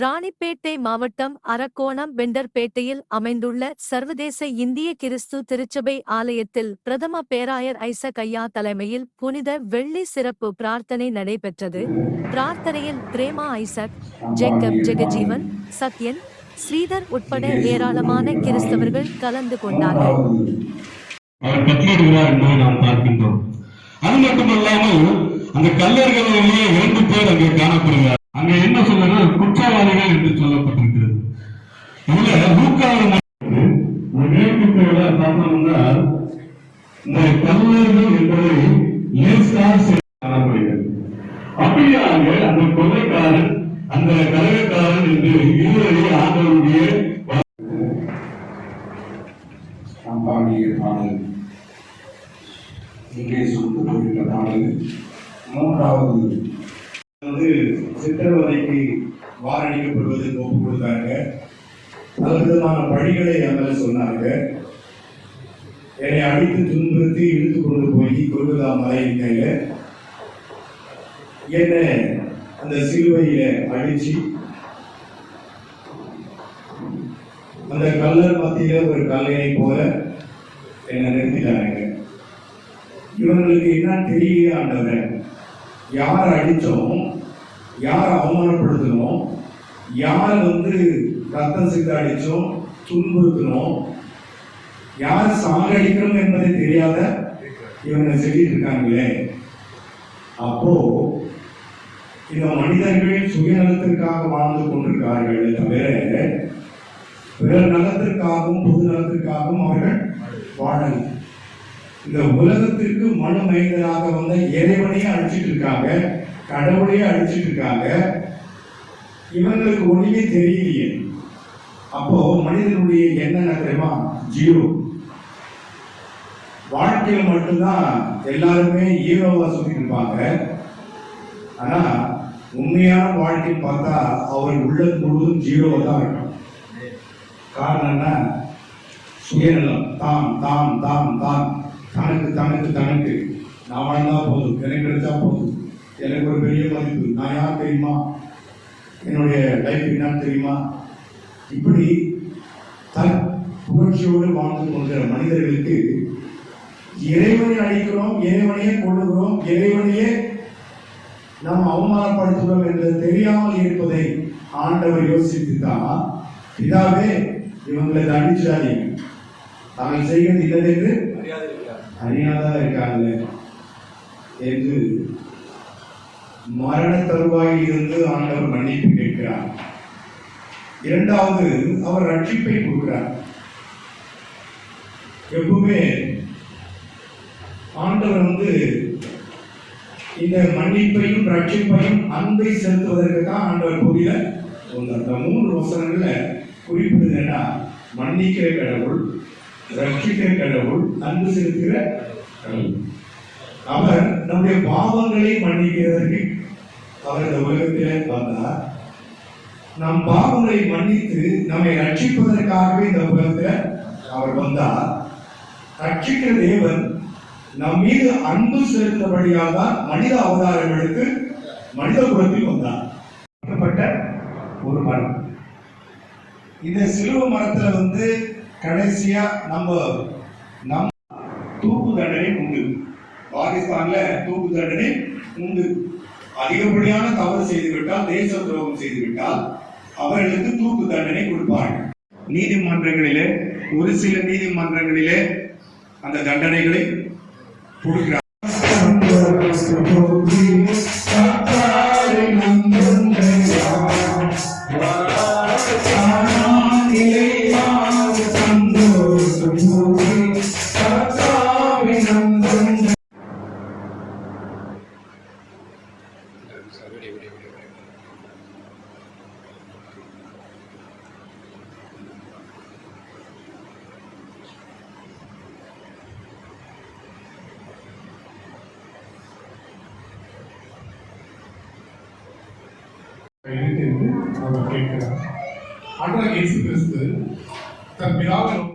ராணிப்பேட்டை மாவட்டம் அரக்கோணம் பெண்டர்பேட்டையில் அமைந்துள்ள சர்வதேச இந்திய கிறிஸ்து திருச்சபை ஆலயத்தில் பிரதம பேராயர் ஐசக் ஐயா தலைமையில் புனித வெள்ளி சிறப்பு பிரார்த்தனை நடைபெற்றது. பிரார்த்தனையில் பிரேமா ஐசக் ஜேக்கப் ஜெகஜீவன் சத்யன் ஸ்ரீதர் உட்பட ஏராளமான கிறிஸ்தவர்கள் கலந்து கொண்டார்கள். அவர் என்பதை நாம் பார்க்கின்றோம். அது மட்டுமல்லாமல் அந்த கல்லர்களிலேயே இரண்டு பேர் அங்கே காணப்படுகிறார் அங்கே என்ன சொல்லுங்க குற்றவாளிகள் இந்த கல்லர்கள் என்பதை காணப்படுகிறது. அப்படியாக அந்த கொலைக்காரன் அந்த கலகக்காரன் என்று ஆண்டவருடைய நாம் பாடிய பாடல். இங்கே பாடல். மூன்றாவது. வந்து சித்திரவதைக்கு வாரடிக்கப்படுவதற்கு ஒப்பு கொடுத்தாங்க. பலவிதமான பழிகளை அவங்க சொன்னாங்க. என்னை அடித்து துன்புறுத்தி இழுத்து கொண்டு போய் கொள்வதா மலையின் கையில என்ன அந்த சிலுவையில அடிச்சு அந்த கல்லர் மத்தியில ஒரு கல்லையை போல என்னை நிறுத்திட்டாங்க. இவங்களுக்கு என்ன தெரியல ஆண்டவன் யார் அடித்தோம்? யார் அவமானப்படுத்தணும் யார் வந்து ரத்தம் சிந்த அடித்தோம் துன்புறுத்தணும் யார் சாகடிக்கணும் என்பதை தெரியாத இவங்க சொல்லிட்டு இருக்காங்களே அப்போ இந்த மனிதர்கள் சுயநலத்திற்காக வாழ்ந்து கொண்டிருக்கார்களே தவிர பிறர் நலத்திற்காகவும் பொது நலத்திற்காகவும் அவர்கள் வாழல. இந்த உலகத்திற்கு மனு மைந்தனாக வந்த இறைவனையே அழிச்சிட்டு இருக்காங்க கடவுளையே அழிச்சிட்டு இருக்காங்க இவங்களுக்கு ஒண்ணுமே தெரியலையே. அப்போ மனிதனுடைய என்னென்ன தெரியுமா? ஜீரோ. வாழ்க்கையில் மட்டும்தான் எல்லாருமே ஹீரோவா சொல்லி இருப்பாங்க. ஆனா உண்மையான வாழ்க்கை பார்த்தா அவர் உள்ள முழுவதும் ஜீரோவா தான் இருக்கும். காரணம் என்ன? சுயநலம். தான் தான் தான் தான் தனக்கு தனக்கு தனக்கு. நான் வாழ்ந்தா போதும். எனக்கு கிடைச்சா போதும். எனக்கு ஒரு பெரிய மதிப்பு. நான் யார் தெரியுமா? என்னுடைய லைஃப் என்னன்னு தெரியுமா? இப்படி தன் புகழ்ச்சியோடு வாழ்ந்து கொள்கிற மனிதர்களுக்கு இறைவனை அழிக்கிறோம் இறைவனையே கொள்ளுகிறோம் இறைவனையே நாம் அவமானப்படுத்துகிறோம் என்பது தெரியாமல் இருப்பதை ஆண்டவர் யோசித்து தான் பிதாவே இவங்களை தண்டிச்சிடாதீங்க. தாங்கள் செய்கிறது இல்லை என்று அறியாதா இருக்காங்களே. என்று மரண தருவாயில் இருந்து ஆண்டவர் மன்னிப்பு கேட்கிறார். இரண்டாவது அவர் ரட்சிப்பை கொடுக்கிறார். எப்பவுமே ஆண்டவர் வந்து இந்த மன்னிப்பையும் ரட்சிப்பையும் அன்பை செலுத்துவதற்கு தான் ஆண்டவர் புதிய அந்த மூன்று வசனங்கள்ல குறிப்பிடுதுன்னா மன்னிக்கிற கடவுள் ரட்சிக்கிற கடவுள் அன்பு செலுத்துகிற கடவுள். அவர் நம்முடைய பாவங்களை மன்னிக்கிறதற்கு அவர் இந்த உலகத்திலே வந்தார். நம் பாவங்களை மன்னித்து நம்மை ரட்சிப்பதற்காகவே இந்த உலகத்தில் அவர் வந்தார். ரட்சிக்கிற தேவன் நம் மீது அன்பு செலுத்தபடியால் தான் மனித அவதாரம் எடுத்து மனித குலத்தில் வந்தார் ஒரு மரம். இந்த சிலுவ மரத்துல வந்து கடைசியா நம்ம நம் தூக்கு தண்டனை உண்டு. பாகிஸ்தான்ல தூக்கு தண்டனை உண்டு. அதிகப்படியான தவறு செய்துவிட்டால் தேச துரோகம் செய்துவிட்டால் அவர்களுக்கு தூக்கு தண்டனை கொடுப்பார்கள். நீதிமன்றங்களிலே ஒரு சில நீதிமன்றங்களிலே அந்த தண்டனைகளை கொடுக்கிறார். என்று அவர் கேட்கிறார். அன்றைய இயேசு கிறிஸ்து தன் பிதாவின்